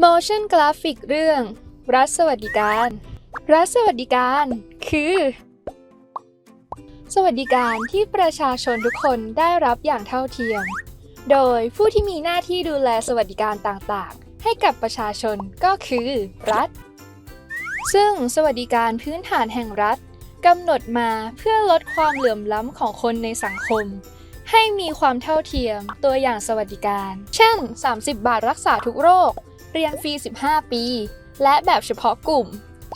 Motion Graphic เรื่อง รัฐสวัสดิการ รัฐสวัสดิการคือ สวัสดิการที่ประชาชนทุกคนได้รับอย่างเท่าเทียม โดยผู้ที่มีหน้าที่ดูแลสวัสดิการต่างๆ ให้กับประชาชนก็คือรัฐ ซึ่งสวัสดิการพื้นฐานแห่งรัฐกำหนดมาเพื่อลดความเหลื่อมล้ำของคนในสังคม ให้มีความเท่าเทียมตัวอย่างสวัสดิการ เช่น 30 บาทรักษาทุกโรค เรียนฟรี 15 ปี และแบบเฉพาะกลุ่ม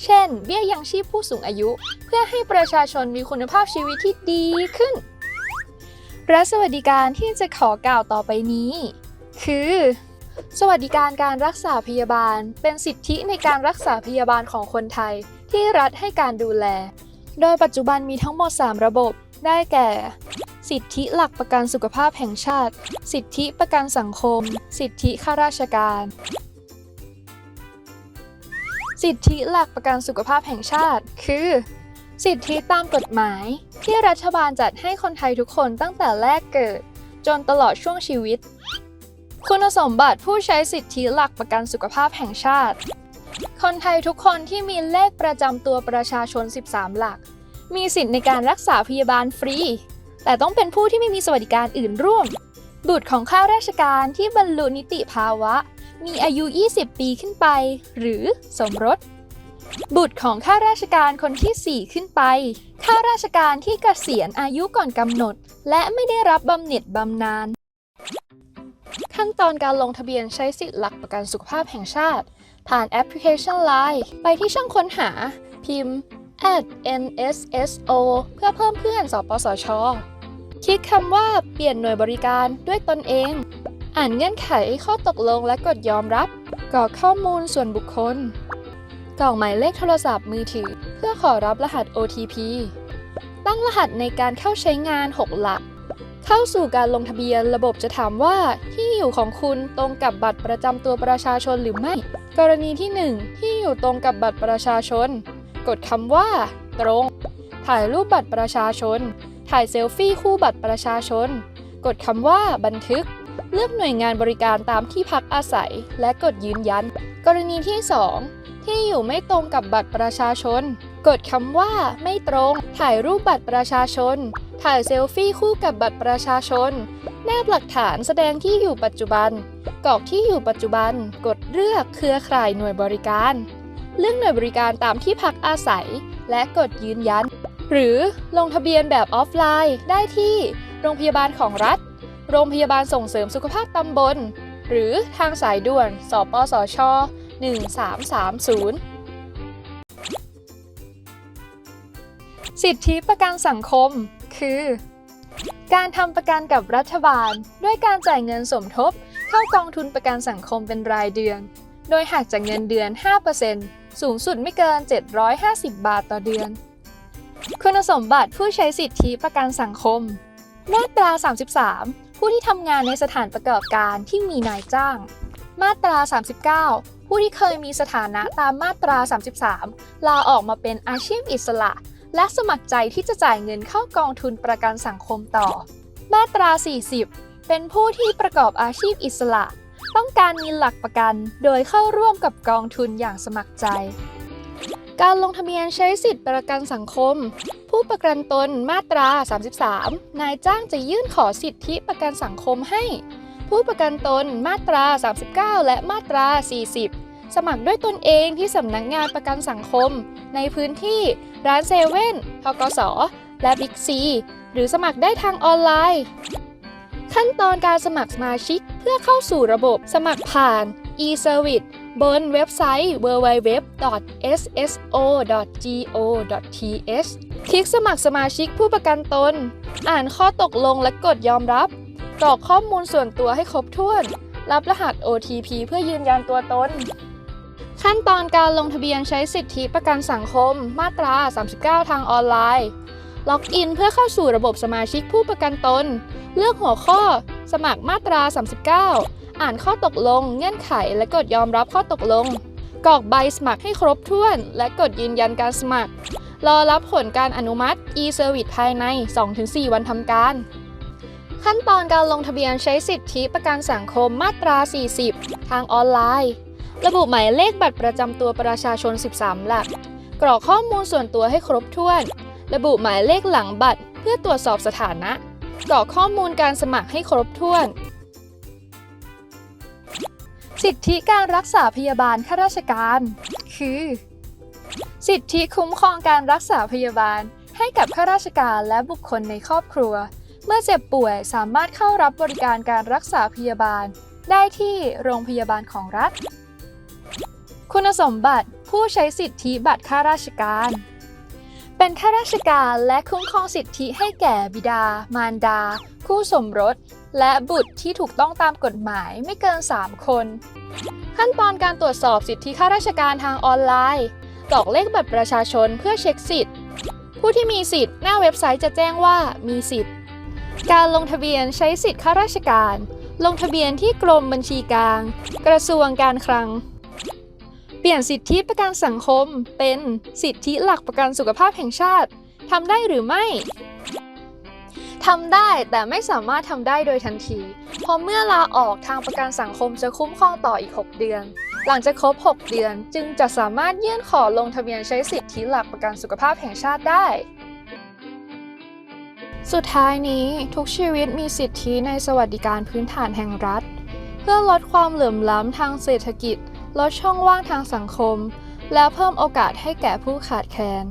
เช่น เบี้ยยังชีพผู้สูงอายุ เพื่อให้ประชาชนมีคุณภาพชีวิตที่ดีขึ้น และสวัสดิการที่จะขอกล่าวต่อไปนี้ คือ สวัสดิการการรักษาพยาบาล เป็นสิทธิในการรักษาพยาบาลของคนไทย ที่รัฐให้การดูแล โดยปัจจุบันมีทั้งหมด 3 ระบบ ได้แก่สิทธิหลักประกันสุขภาพแห่งชาติ สิทธิประกันสังคม สิทธิข้าราชการ สิทธิหลักประกันสุขภาพแห่งชาติ คือ สิทธิตามกฎหมาย ที่รัฐบาลจัดให้คนไทยทุกคนตั้งแต่แรกเกิด จนตลอดช่วงชีวิต คุณสมบัติผู้ใช้สิทธิหลักประกันสุขภาพแห่งชาติ คนไทยทุกคนที่มีเลขประจำตัวประชาชน 13 หลัก มีสิทธิ์ในการรักษาพยาบาลฟรี แต่ต้องเป็นผู้ที่ไม่มีสวัสดิการอื่นร่วม บุตรของข้าราชการที่บรรลุนิติภาวะ มีอายุ 20 ปีขึ้นไป หรือสมรส บุตรของข้าราชการคนที่ 4 ขึ้นไป ข้าราชการที่เกษียณอายุก่อนกำหนด และไม่ได้รับบำเหน็จบำนาญ ขั้นตอนการลงทะเบียนใช้สิทธิหลักประกันสุขภาพแห่งชาติ ผ่านแอปพลิเคชัน Line ไปที่ช่องค้นหา พิมพ์ @nsso เพื่อเพิ่มเพื่อนสปสช คลิกคำว่าเปลี่ยนหน่วยบริการด้วยตนเอง อ่านเงื่อนไขข้อตกลงและกดยอมรับกรอกข้อมูลส่วนบุคคลกรอกหมายเลขโทรศัพท์มือถือ เพื่อขอรับรหัส OTP ตั้งรหัสในการเข้าใช้งาน 6 หลัก เข้าสู่การลงทะเบียนระบบจะถามว่าที่อยู่ของคุณตรงกับบัตรประจำตัวประชาชนหรือไม่ กรณีที่ 1 ที่อยู่ตรงกับบัตรประชาชน กดคำว่า ตรง ถ่ายรูปบัตรประชาชน ถ่ายเซลฟี่คู่บัตรประชาชน กดคำว่าบันทึก เลือกหน่วยงานบริการตามที่พักอาศัย และกดยืนยัน กรณีที่ 2 ที่อยู่ไม่ตรงกับบัตรประชาชน กดคำว่าไม่ตรง ถ่ายรูปบัตรประชาชน ถ่ายเซลฟี่คู่กับบัตรประชาชน แนบหลักฐานแสดงที่อยู่ปัจจุบัน กรอกที่อยู่ปัจจุบัน กดเลือกเครือข่ายหน่วยบริการ เลือกหน่วยบริการตามที่พักอาศัย และกดยืนยัน หรือลงทะเบียนแบบออฟไลน์ได้ที่โรงพยาบาลของรัฐ โรงพยาบาลส่งเสริมสุขภาพตำบล หรือทางสายด่วน สปสช 1330 สิทธิประกันสังคม คือ การทำประกันกับรัฐบาล ด้วยการจ่ายเงินสมทบ เข้ากองทุนประกันสังคมเป็นรายเดือน โดยหักจากเงินเดือน 5%สูงสุดไม่เกิน 750 บาทต่อเดือน คุณสมบัติผู้ใช้สิทธิประกันสังคม มาตรา 33 ผู้ที่ทำงานในสถานประกอบการที่มีนายจ้าง มาตรา 39 ผู้ที่เคยมีสถานะตามมาตรา 33 ลาออกมาเป็นอาชีพอิสระ และสมัครใจที่จะจ่ายเงินเข้ากองทุนประกันสังคมต่อ มาตรา 40 เป็นผู้ที่ประกอบอาชีพอิสระ ต้องการมีหลักประกัน โดยเข้าร่วมกับกองทุนอย่างสมัครใจ การลงทะเบียนใช้สิทธิประกันสังคม ผู้ประกันตนมาตรา 33 นายจ้างจะยื่นขอสิทธิประกันสังคมให้ ผู้ประกันตนมาตรา 39 และมาตรา 40 สมัครด้วยตนเองที่สำนักงงานประกันสังคม ในพื้นที่ร้านเซเว่นทกส และบิ๊กซีหรือสมัครได้ทางออนไลน์ ขั้นตอนการสมัครสมาชิกเพื่อเข้าสู่ระบบสมัครผ่าน e-service บนเว็บไซต์ www.sso.go.th คลิกสมัครสมาชิกผู้ประกันตน อ่านข้อตกลงและกดยอมรับ กรอกข้อมูลส่วนตัวให้ครบถ้วน รับรหัส OTP เพื่อยืนยันตัวตน ขั้นตอนการลงทะเบียนใช้สิทธิประกันสังคม มาตรา 39 ทางออนไลน์ ล็อกอินเพื่อเข้าสู่ระบบสมาชิกผู้ประกันตน เลือกหัวข้อ สมัครมาตรา 39 อ่านข้อตกลง เงื่อนไข และกดยอมรับข้อตกลง กรอกใบสมัครให้ครบถ้วน และกดยืนยันการสมัคร รอรับผลการอนุมัติ e-service ภายใน 2-4 วันทำการ ขั้นตอนการลงทะเบียนใช้สิทธิประกันสังคมมาตรา 40 ทางออนไลน์ ระบุหมายเลขบัตรประจำตัวประชาชน 13 หลัก กรอกข้อมูลส่วนตัวให้ครบถ้วน ระบุหมายเลขหลังบัตร เพื่อตรวจสอบสถานะกรอกข้อมูลการสมัครให้ครบถ้วน สิทธิการรักษาพยาบาลข้าราชการ คือ สิทธิคุ้มครองการรักษาพยาบาล ให้กับข้าราชการและบุคคลในครอบครัว เมื่อเจ็บป่วยสามารถเข้ารับบริการการรักษาพยาบาล ได้ที่โรงพยาบาลของรัฐ คุณสมบัติผู้ใช้สิทธิบัตรข้าราชการ เป็นข้าราชการและคุ้มครองสิทธิให้แก่บิดา มารดา คู่สมรส และบุตรที่ถูกต้องตามกฎหมายไม่เกิน 3 คน ขั้นตอนการตรวจสอบสิทธิข้าราชการทางออนไลน์กรอกเลขบัตรประชาชนเพื่อเช็คสิทธิ์ ผู้ที่มีสิทธิ์หน้าเว็บไซต์จะแจ้งว่ามีสิทธิ์ การลงทะเบียนใช้สิทธิข้าราชการ ลงทะเบียนที่กรมบัญชีกลาง กระทรวงการคลัง ปลี่ยนสิทธิประกันสังคมเป็นสิทธิหลักประกันสุขภาพแห่งชาติทำได้หรือไม่ทำได้แต่ไม่สามารถทำได้โดยทันที เพราะเมื่อลาออกทางประกันสังคมจะคุ้มครองต่ออีก 6 เดือน หลังจากครบ 6 เดือนจึงจะสามารถยื่นขอลงทะเบียนใช้สิทธิหลักประกันสุขภาพแห่งชาติได้ สุดท้ายนี้ทุกชีวิตมีสิทธิในสวัสดิการพื้นฐานแห่งรัฐ เพื่อลดความเหลื่อมล้ำทางเศรษฐกิจ ลดช่องว่างทางสังคม และเพิ่มโอกาสให้แก่ผู้ขาดแคลน